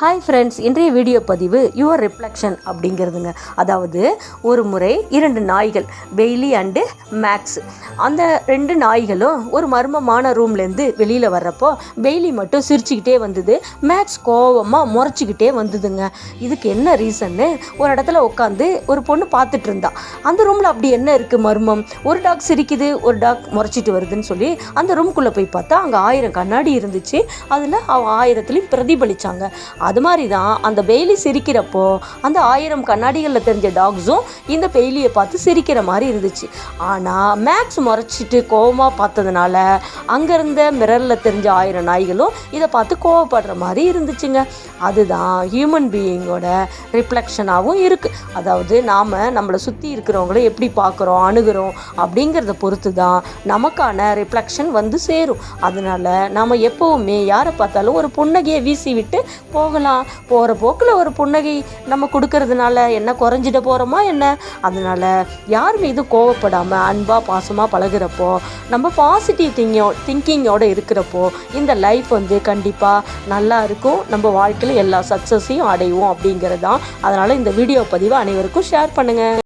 Hi friends இன்றைய video பதிவு your reflection அப்படிங்கிறதுங்க. அதாவது ஒரு முறை இரண்டு நாய்கள் பெய்லி அண்டு மேக்ஸ் அந்த ரெண்டு நாய்களும் ஒரு மர்மமான ரூம்லேருந்து வெளியில் வர்றப்போ பெய்லி மட்டும் சிரிச்சுக்கிட்டே வந்தது. மேக்ஸ் கோவமாக முறைச்சிக்கிட்டே வந்ததுங்க. இதுக்கு என்ன ரீசன்னு ஒரு இடத்துல உட்காந்து ஒரு பொண்ணு பார்த்துட்டு இருந்தா. அந்த ரூமில் அப்படி என்ன இருக்குது மர்மம்? ஒரு டாக் சிரிக்குது ஒரு டாக் முறைச்சிட்டு வருதுன்னு சொல்லி அந்த ரூம்குள்ளே போய் பார்த்தா அங்கே ஆயிரம் கண்ணாடி இருந்துச்சு. அதில் அவன் ஆயிரத்துலேயும் பிரதிபலிச்சாங்க. அது மாதிரி தான் அந்த பெய்லி சிரிக்கிறப்போ அந்த ஆயிரம் கண்ணாடிகளில் தெரிஞ்ச டாக்ஸும் இந்த பெய்லியை பார்த்து சிரிக்கிற மாதிரி இருந்துச்சு. ஆனால் மேக்ஸ் முறைச்சிட்டு கோவமாக பார்த்ததுனால அங்கே இருந்த மிரரில் தெரிஞ்ச ஆயிரம் நாய்களும் இதை பார்த்து கோவப்படுற மாதிரி இருந்துச்சுங்க. அதுதான் ஹியூமன் பீயிங்கோட ரிஃப்ளெக்ஷனாகவும் இருக்குது அதாவது நாம் நம்மளை சுற்றி இருக்கிறவங்கள எப்படி பார்க்குறோம் அணுகிறோம் அப்படிங்கிறத பொறுத்து தான் நமக்கான ரிஃப்ளெக்ஷன் வந்து சேரும். அதனால் நாம் எப்போவுமே யாரை பார்த்தாலும் ஒரு புன்னகையை வீசி விட்டு போகலாம். போகிற போக்கில் ஒரு புன்னகை நம்ம கொடுக்கறதுனால என்ன குறைஞ்சிட போகிறோமா என்ன? அதனால் யார் மீது கோவப்படாமல் அன்பாக பாசமாக பழகுறப்போ நம்ம பாசிட்டிவ் திங்கோ திங்கிங்கோடு இருக்கிறப்போ இந்த லைஃப் வந்து கண்டிப்பாக நல்லா இருக்கும். நம்ம வாழ்க்கையில் எல்லா சக்ஸஸையும் அடைவோம் அப்படிங்கிறது தான் அதனால் இந்த வீடியோ பதிவை அனைவருக்கும் ஷேர் பண்ணுங்கள்